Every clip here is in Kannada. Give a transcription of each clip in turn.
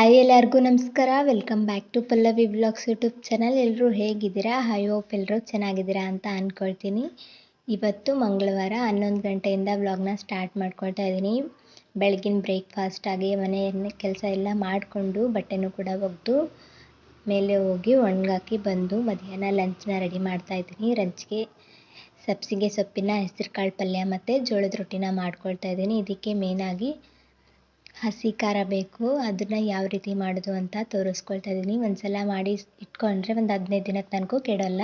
ಹಾಯ್ ಎಲ್ಲರಿಗೂ ನಮಸ್ಕಾರ. Welcome back to Pallavi blogs YouTube channel ಎಲ್ಲರೂ ಹೇಗಿದ್ದೀರಾ? ಹೈ ಹೋಪ್ ಎಲ್ಲರೂ ಚೆನ್ನಾಗಿದ್ದೀರಾ ಅಂತ ಅಂದ್ಕೊಳ್ತೀನಿ ಇವತ್ತು ಮಂಗಳವಾರ ಹನ್ನೊಂದು ಗಂಟೆಯಿಂದ ವ್ಲಾಗ್ನ ಸ್ಟಾರ್ಟ್ ಮಾಡ್ಕೊಳ್ತಾ ಇದ್ದೀನಿ. ಬೆಳಗಿನ ಬ್ರೇಕ್ಫಾಸ್ಟ್ ಆಗಿ ಮನೆ ಕೆಲಸ ಎಲ್ಲ ಮಾಡಿಕೊಂಡು ಬಟ್ಟೆನೂ ಕೂಡ ಒಗೆದು ಮೇಲೆ ಹೋಗಿ ಒಣಗಾಕಿ ಬಂದು ಮಧ್ಯಾಹ್ನ ಲಂಚ್ನ ರೆಡಿ ಮಾಡ್ತಾ ಇದ್ದೀನಿ. ಲಂಚ್ಗೆ ಸಬ್ಸಿಗೆ ಸೊಪ್ಪಿನ ಹೆಸರು ಕಾಳು ಪಲ್ಯ ಮತ್ತು ಜೋಳದ ರೊಟ್ಟಿನ ಮಾಡ್ಕೊಳ್ತಾ ಇದ್ದೀನಿ. ಇದಕ್ಕೆ ಮೇನಾಗಿ ಹಸಿ ಖಾರ ಬೇಕು, ಅದನ್ನು ಯಾವ ರೀತಿ ಮಾಡೋದು ಅಂತ ತೋರಿಸ್ಕೊಳ್ತಾ ಇದ್ದೀನಿ ಒಂದು ಸಲ ಮಾಡಿ ಇಟ್ಕೊಂಡ್ರೆ ಒಂದು ಹದಿನೈದು ದಿನದ ತನಕ ಕೆಡೋಲ್ಲ.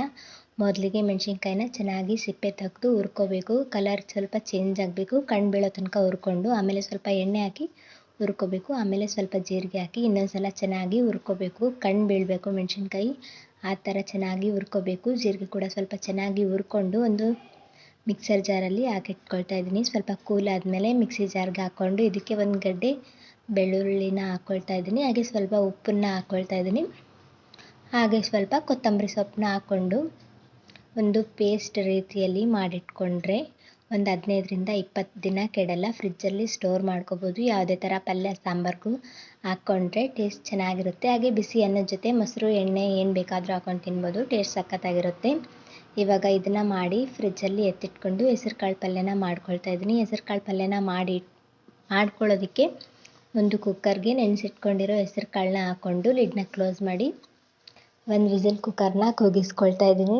ಮೊದಲಿಗೆ ಮೆಣಸಿನ್ಕಾಯಿನ ಚೆನ್ನಾಗಿ ಸಿಪ್ಪೆ ತೆಗೆದು ಹುರ್ಕೋಬೇಕು. ಕಲರ್ ಸ್ವಲ್ಪ ಚೇಂಜ್ ಆಗಬೇಕು. ಕಣ್ಣು ಬೀಳೋ ತನಕ ಹುರ್ಕೊಂಡು ಆಮೇಲೆ ಸ್ವಲ್ಪ ಎಣ್ಣೆ ಹಾಕಿ ಹುರ್ಕೋಬೇಕು. ಆಮೇಲೆ ಸ್ವಲ್ಪ ಜೀರಿಗೆ ಹಾಕಿ ಇನ್ನೊಂದು ಸಲ ಚೆನ್ನಾಗಿ ಹುರ್ಕೋಬೇಕು. ಕಣ್ಣು ಬೀಳಬೇಕು ಮೆಣಸಿನ್ಕಾಯಿ. ಆ ಥರ ಚೆನ್ನಾಗಿ ಹುರ್ಕೋಬೇಕು. ಜೀರಿಗೆ ಕೂಡ ಸ್ವಲ್ಪ ಚೆನ್ನಾಗಿ ಹುರ್ಕೊಂಡು ಒಂದು ಮಿಕ್ಸರ್ ಜಾರಲ್ಲಿ ಹಾಕಿಟ್ಕೊಳ್ತಾ ಇದ್ದೀನಿ. ಸ್ವಲ್ಪ ಕೂಲ್ ಆದಮೇಲೆ ಮಿಕ್ಸಿ ಜಾರ್ಗೆ ಹಾಕ್ಕೊಂಡು ಇದಕ್ಕೆ ಒಂದು ಗಡ್ಡೆ ಬೆಳ್ಳುಳ್ಳಿನ ಹಾಕ್ಕೊಳ್ತಾ ಇದ್ದೀನಿ. ಹಾಗೆ ಸ್ವಲ್ಪ ಉಪ್ಪನ್ನ ಹಾಕ್ಕೊಳ್ತಾ ಇದ್ದೀನಿ. ಹಾಗೆ ಸ್ವಲ್ಪ ಕೊತ್ತಂಬರಿ ಸೊಪ್ಪನ್ನ ಹಾಕ್ಕೊಂಡು ಒಂದು ಪೇಸ್ಟ್ ರೀತಿಯಲ್ಲಿ ಮಾಡಿಟ್ಕೊಂಡ್ರೆ ಒಂದು ಹದಿನೈದರಿಂದ ಇಪ್ಪತ್ತು ದಿನ ಕೆಡಲ್ಲ. ಫ್ರಿಜ್ಜಲ್ಲಿ ಸ್ಟೋರ್ ಮಾಡ್ಕೋಬೋದು. ಯಾವುದೇ ಥರ ಪಲ್ಯ, ಸಾಂಬಾರ್ಗೂ ಹಾಕ್ಕೊಂಡ್ರೆ ಟೇಸ್ಟ್ ಚೆನ್ನಾಗಿರುತ್ತೆ. ಹಾಗೆ ಬಿಸಿ ಅನ್ನದ ಜೊತೆ ಮೊಸರು, ಎಣ್ಣೆ ಏನು ಬೇಕಾದರೂ ಹಾಕ್ಕೊಂಡು ತಿನ್ಬೋದು. ಟೇಸ್ಟ್ ಸಖತ್ತಾಗಿರುತ್ತೆ. ಇವಾಗ ಇದನ್ನು ಮಾಡಿ ಫ್ರಿಜ್ಜಲ್ಲಿ ಎತ್ತಿಟ್ಕೊಂಡು ಹೆಸರು ಕಾಳು ಪಲ್ಯನ ಮಾಡ್ಕೊಳ್ತಾ ಇದ್ದೀನಿ. ಹೆಸರು ಕಾಳು ಪಲ್ಯನ ಮಾಡಿ ಮಾಡ್ಕೊಳ್ಳೋದಕ್ಕೆ ಒಂದು ಕುಕ್ಕರ್ಗೆ ನೆನೆಸಿಟ್ಕೊಂಡಿರೋ ಹೆಸರು ಕಾಳನ್ನ ಹಾಕ್ಕೊಂಡು ಲಿಡ್ನ ಕ್ಲೋಸ್ ಮಾಡಿ ಒಂದು ವಿಸಿಲ್ ಕುಕ್ಕರ್ನ ಕೂಗಿಸ್ಕೊಳ್ತಾ ಇದ್ದೀನಿ.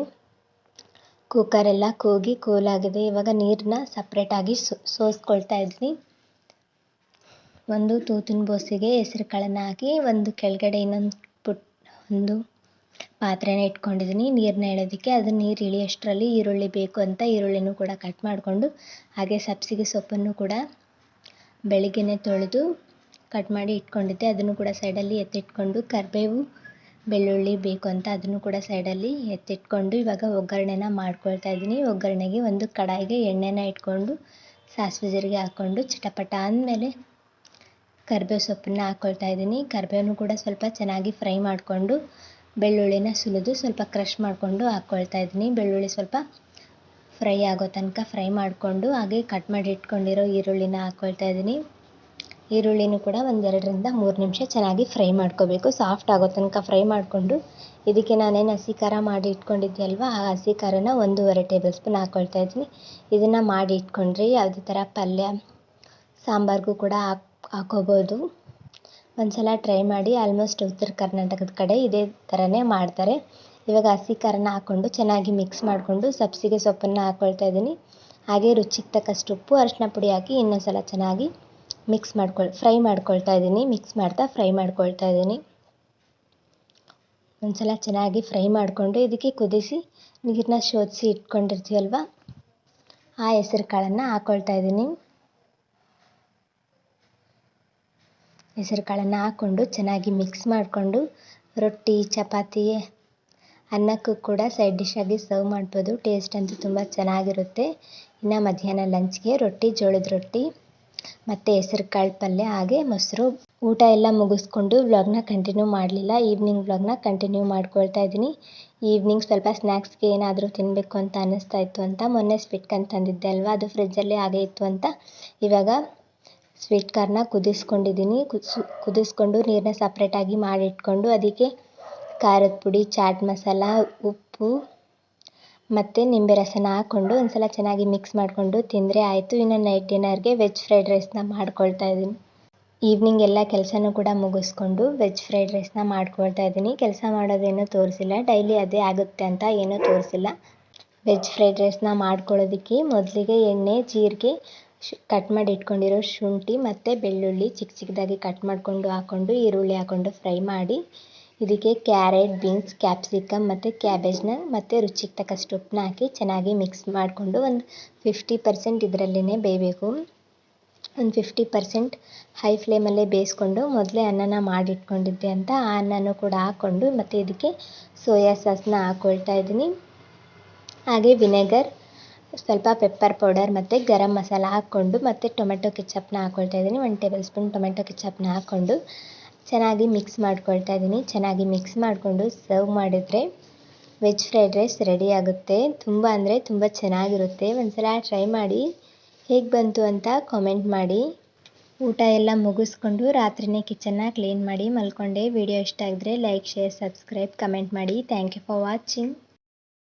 ಕುಕ್ಕರೆಲ್ಲ ಕೂಗಿ ಕೂಲಾಗಿದೆ ಇವಾಗ ನೀರನ್ನ ಸಪ್ರೇಟಾಗಿ ಸೋಸ್ಕೊಳ್ತಾ ಇದ್ದೀನಿ. ಒಂದು ತೂತಿನ ಬೋಸಿಗೆ ಹೆಸರು ಕಾಳನ್ನ ಹಾಕಿ ಒಂದು ಕೆಳಗಡೆ ಇನ್ನೊಂದು ಪುಟ್, ಒಂದು ಪಾತ್ರೆನ ಇಟ್ಕೊಂಡಿದ್ದೀನಿ ನೀರನ್ನ ಎಳೋದಕ್ಕೆ ಅದು ನೀರು ಇಳಿಯೋಷ್ಟರಲ್ಲಿ ಈರುಳ್ಳಿ ಬೇಕು ಅಂತ ಈರುಳ್ಳಿನೂ ಕೂಡ ಕಟ್ ಮಾಡಿಕೊಂಡು, ಹಾಗೆ ಸಬ್ಸಿಗೆ ಸೊಪ್ಪನ್ನು ಕೂಡ ಬೆಳಿಗ್ಗೆನೆ ತೊಳೆದು ಕಟ್ ಮಾಡಿ ಇಟ್ಕೊಂಡಿದ್ದೆ. ಅದನ್ನು ಕೂಡ ಸೈಡಲ್ಲಿ ಎತ್ತಿಟ್ಕೊಂಡು ಕರಿಬೇವು, ಬೆಳ್ಳುಳ್ಳಿ ಬೇಕು ಅಂತ ಅದನ್ನು ಕೂಡ ಸೈಡಲ್ಲಿ ಎತ್ತಿಟ್ಕೊಂಡು ಇವಾಗ ಒಗ್ಗರಣೆನ ಮಾಡ್ಕೊಳ್ತಾ ಇದ್ದೀನಿ ಒಗ್ಗರಣೆಗೆ ಒಂದು ಕಡಾಯಿಗೆ ಎಣ್ಣೆನ ಇಟ್ಕೊಂಡು ಸಾಸಿವೆ ಜೀರಿಗೆ ಹಾಕ್ಕೊಂಡು ಚಟಪಟ ಅಂದಮೇಲೆ ಕರಿಬೇವು ಸೊಪ್ಪನ್ನ ಹಾಕ್ಕೊಳ್ತಾ ಇದ್ದೀನಿ ಕರಿಬೇವನ್ನು ಕೂಡ ಸ್ವಲ್ಪ ಚೆನ್ನಾಗಿ ಫ್ರೈ ಮಾಡಿಕೊಂಡು ಬೆಳ್ಳುಳ್ಳಿನ ಸುಲಿದು ಸ್ವಲ್ಪ ಕ್ರಷ್ ಮಾಡಿಕೊಂಡು ಹಾಕ್ಕೊಳ್ತಾ ಇದ್ದೀನಿ. ಬೆಳ್ಳುಳ್ಳಿ ಸ್ವಲ್ಪ ಫ್ರೈ ಆಗೋ ತನಕ ಫ್ರೈ ಮಾಡಿಕೊಂಡು ಹಾಗೆ ಕಟ್ ಮಾಡಿ ಇಟ್ಕೊಂಡಿರೋ ಈರುಳ್ಳಿನ ಹಾಕ್ಕೊಳ್ತಾ ಇದ್ದೀನಿ. ಈರುಳ್ಳಿನೂ ಕೂಡ ಒಂದೆರಡರಿಂದ ಮೂರು ನಿಮಿಷ ಚೆನ್ನಾಗಿ ಫ್ರೈ ಮಾಡ್ಕೋಬೇಕು. ಸಾಫ್ಟ್ ಆಗೋ ತನಕ ಫ್ರೈ ಮಾಡಿಕೊಂಡು ಇದಕ್ಕೆ ನಾನೇನು ಹಸಿ ಖಾರ ಮಾಡಿ ಇಟ್ಕೊಂಡಿದ್ದೆ ಅಲ್ವಾ ಆ ಹಸಿ ಖಾರನ ಒಂದೂವರೆ ಟೇಬಲ್ ಸ್ಪೂನ್ ಹಾಕ್ಕೊಳ್ತಾ ಇದ್ದೀನಿ. ಇದನ್ನು ಮಾಡಿ ಇಟ್ಕೊಂಡ್ರೆ ಯಾವುದೇ ಥರ ಪಲ್ಯ, ಸಾಂಬಾರಿಗೂ ಕೂಡ ಹಾಕ್ ಹಾಕೋಬೋದು ಒಂದು ಸಲ ಟ್ರೈ ಮಾಡಿ ಆಲ್ಮೋಸ್ಟ್ ಉತ್ತರ ಕರ್ನಾಟಕದ ಕಡೆ ಇದೇ ಥರನೇ ಮಾಡ್ತಾರೆ. ಇವಾಗ ಹಸಿ ಖಾರನ ಹಾಕ್ಕೊಂಡು ಚೆನ್ನಾಗಿ ಮಿಕ್ಸ್ ಮಾಡಿಕೊಂಡು ಸಬ್ಸಿಗೆ ಸೊಪ್ಪನ್ನು ಹಾಕ್ಕೊಳ್ತಾ ಇದ್ದೀನಿ. ಹಾಗೆ ರುಚಿಗೆ ತಕ್ಕಷ್ಟು ಉಪ್ಪು, ಅರಿಶಿನ ಪುಡಿ ಹಾಕಿ ಇನ್ನೊಂದು ಸಲ ಚೆನ್ನಾಗಿ ಮಿಕ್ಸ್ ಮಾಡ್ಕೊಳ್ ಫ್ರೈ ಮಾಡ್ಕೊಳ್ತಾ ಇದ್ದೀನಿ. ಮಿಕ್ಸ್ ಮಾಡ್ತಾ ಫ್ರೈ ಮಾಡ್ಕೊಳ್ತಾ ಇದ್ದೀನಿ. ಒಂದ್ಸಲ ಚೆನ್ನಾಗಿ ಫ್ರೈ ಮಾಡಿಕೊಂಡು ಇದಕ್ಕೆ ಕುದಿಸಿ ನೀರನ್ನ ಶೋಧಿಸಿ ಇಟ್ಕೊಂಡಿರ್ತೀವಲ್ವ ಆ ಹೆಸರು ಕಾಳನ್ನು ಹಾಕ್ಕೊಳ್ತಾ ಇದ್ದೀನಿ. ಹೆಸರು ಕಾಳನ್ನು ಹಾಕ್ಕೊಂಡು ಚೆನ್ನಾಗಿ ಮಿಕ್ಸ್ ಮಾಡಿಕೊಂಡು ರೊಟ್ಟಿ, ಚಪಾತಿ, ಅನ್ನಕ್ಕೂ ಕೂಡ ಸೈಡ್ ಡಿಶ್ಶಾಗಿ ಸರ್ವ್ ಮಾಡ್ಬೋದು. ಟೇಸ್ಟ್ ಅಂತೂ ತುಂಬ ಚೆನ್ನಾಗಿರುತ್ತೆ. ಇನ್ನು ಮಧ್ಯಾಹ್ನ ಲಂಚ್ಗೆ ರೊಟ್ಟಿ, ಜೋಳದ ರೊಟ್ಟಿ, ಮತ್ತು ಹೆಸರು ಕಾಳು ಪಲ್ಯ, ಹಾಗೆ ಮೊಸರು. ಊಟ ಎಲ್ಲ ಮುಗಿಸ್ಕೊಂಡು ವ್ಲಾಗ್ನ ಕಂಟಿನ್ಯೂ ಮಾಡಲಿಲ್ಲ. ಈವ್ನಿಂಗ್ ವ್ಲಾಗ್ನ ಕಂಟಿನ್ಯೂ ಮಾಡ್ಕೊಳ್ತಾ ಇದ್ದೀನಿ. ಈವ್ನಿಂಗ್ ಸ್ವಲ್ಪ ಸ್ನ್ಯಾಕ್ಸ್ಗೆ ಏನಾದರೂ ತಿನ್ನಬೇಕು ಅಂತ ಅನ್ನಿಸ್ತಾ ಇತ್ತು ಅಂತ ಮೊನ್ನೆ ಕಾರ್ನ್ ತಂದಿದ್ದೆ ಅಲ್ವಾ? ಅದು ಫ್ರಿಜ್ಜಲ್ಲಿ ಹಾಗೆ ಇತ್ತು ಅಂತ. ಇವಾಗ ಸ್ವೀಟ್ ಕಾರ್ನ ಕುದಿಸ್ಕೊಂಡಿದ್ದೀನಿ. ಕುದಿಸಿ, ಕುದಿಸ್ಕೊಂಡು ನೀರನ್ನ ಸಪ್ರೇಟಾಗಿ ಮಾಡಿಟ್ಕೊಂಡು ಅದಕ್ಕೆ ಖಾರದ ಪುಡಿ ಚಾಟ್ ಮಸಾಲ ಉಪ್ಪು ಮತ್ತು ನಿಂಬೆ ರಸನ ಹಾಕ್ಕೊಂಡು ಒಂದು ಸಲ ಚೆನ್ನಾಗಿ ಮಿಕ್ಸ್ ಮಾಡಿಕೊಂಡು ತಿಂದರೆ ಆಯಿತು. ಇನ್ನು ನೈಟ್ ಡಿನ್ನರ್ಗೆ ವೆಜ್ ಫ್ರೈಡ್ ರೈಸ್ನ ಮಾಡ್ಕೊಳ್ತಾ ಇದ್ದೀನಿ. ಈವ್ನಿಂಗ್ ಎಲ್ಲ ಕೆಲಸನೂ ಕೂಡ ಮುಗಿಸ್ಕೊಂಡು ವೆಜ್ ಫ್ರೈಡ್ ರೈಸ್ನ ಮಾಡ್ಕೊಳ್ತಾ ಇದ್ದೀನಿ. ಕೆಲಸ ಮಾಡೋದೇನೂ ತೋರಿಸಿಲ್ಲ. ಡೈಲಿ ಅದೇ ಆಗುತ್ತೆ ಅಂತ ಏನೂ ತೋರಿಸಿಲ್ಲ. ವೆಜ್ ಫ್ರೈಡ್ ರೈಸ್ನ ಮಾಡ್ಕೊಳ್ಳೋದಕ್ಕೆ ಮೊದಲಿಗೆ ಎಣ್ಣೆ, ಜೀರಿಗೆ ಕಟ್ ಮಾಡಿ ಇಟ್ಕೊಂಡಿರೋ ಶುಂಠಿ ಮತ್ತು ಬೆಳ್ಳುಳ್ಳಿ ಚಿಕ್ಕ ಚಿಕ್ಕದಾಗಿ ಕಟ್ ಮಾಡಿಕೊಂಡು ಹಾಕ್ಕೊಂಡು ಈರುಳ್ಳಿ ಹಾಕ್ಕೊಂಡು ಫ್ರೈ ಮಾಡಿ, ಇದಕ್ಕೆ ಕ್ಯಾರೆಟ್, ಬೀನ್ಸ್, ಕ್ಯಾಪ್ಸಿಕಮ್ ಮತ್ತು ಕ್ಯಾಬೇಜ್ನ ಮತ್ತು ರುಚಿಗೆ ತಕ್ಕಷ್ಟು ಉಪ್ಪನ್ನ ಹಾಕಿ ಚೆನ್ನಾಗಿ ಮಿಕ್ಸ್ ಮಾಡಿಕೊಂಡು ಒಂದು ಫಿಫ್ಟಿ ಪರ್ಸೆಂಟ್ ಇದರಲ್ಲೇ ಬೇಯಬೇಕು. ಒಂದು ಫಿಫ್ಟಿ ಪರ್ಸೆಂಟ್ ಹೈ ಫ್ಲೇಮಲ್ಲೇ ಬೇಯಿಸ್ಕೊಂಡು ಮೊದಲೇ ಅನ್ನನ ಮಾಡಿಟ್ಕೊಂಡಿದ್ದೆ ಅಂತ ಆ ಅನ್ನನೂ ಕೂಡ ಹಾಕ್ಕೊಂಡು ಮತ್ತು ಇದಕ್ಕೆ ಸೋಯಾ ಸಾಸ್ನ ಹಾಕ್ಕೊಳ್ತಾ ಇದ್ದೀನಿ. ಹಾಗೆ ವಿನೆಗರ್ ಸ್ವಲ್ಪ ಪೆಪ್ಪರ್ ಪೌಡರ್ ಮತ್ತು ಗರಂ ಮಸಾಲ ಹಾಕ್ಕೊಂಡು ಮತ್ತು ಟೊಮೆಟೊ ಕೆಚಪ್ನ ಹಾಕ್ಕೊಳ್ತಾ ಇದ್ದೀನಿ. ಒಂದು ಟೇಬಲ್ ಸ್ಪೂನ್ ಟೊಮೆಟೊ ಕೆಚಪ್ನ ಹಾಕ್ಕೊಂಡು ಚೆನ್ನಾಗಿ ಮಿಕ್ಸ್ ಮಾಡ್ಕೊಳ್ತಾ ಇದ್ದೀನಿ. ಚೆನ್ನಾಗಿ ಮಿಕ್ಸ್ ಮಾಡಿಕೊಂಡು ಸರ್ವ್ ಮಾಡಿದರೆ ವೆಜ್ ಫ್ರೈಡ್ ರೈಸ್ ರೆಡಿ ಆಗುತ್ತೆ. ತುಂಬ ಅಂದರೆ ತುಂಬ ಚೆನ್ನಾಗಿರುತ್ತೆ. ಒಂದು ಸಲ ಟ್ರೈ ಮಾಡಿ ಹೇಗೆ ಬಂತು ಅಂತ ಕಾಮೆಂಟ್ ಮಾಡಿ. ಊಟ ಎಲ್ಲ ಮುಗಿಸ್ಕೊಂಡು ರಾತ್ರಿನೇ ಕಿಚನ್ನ ಕ್ಲೀನ್ ಮಾಡಿ ಮಲ್ಕೊಂಡೆ. ವಿಡಿಯೋ ಇಷ್ಟ ಆಗಿದ್ರೆ ಲೈಕ್ ಶೇರ್ ಸಬ್ಸ್ಕ್ರೈಬ್ ಕಮೆಂಟ್ ಮಾಡಿ. Thank you for watching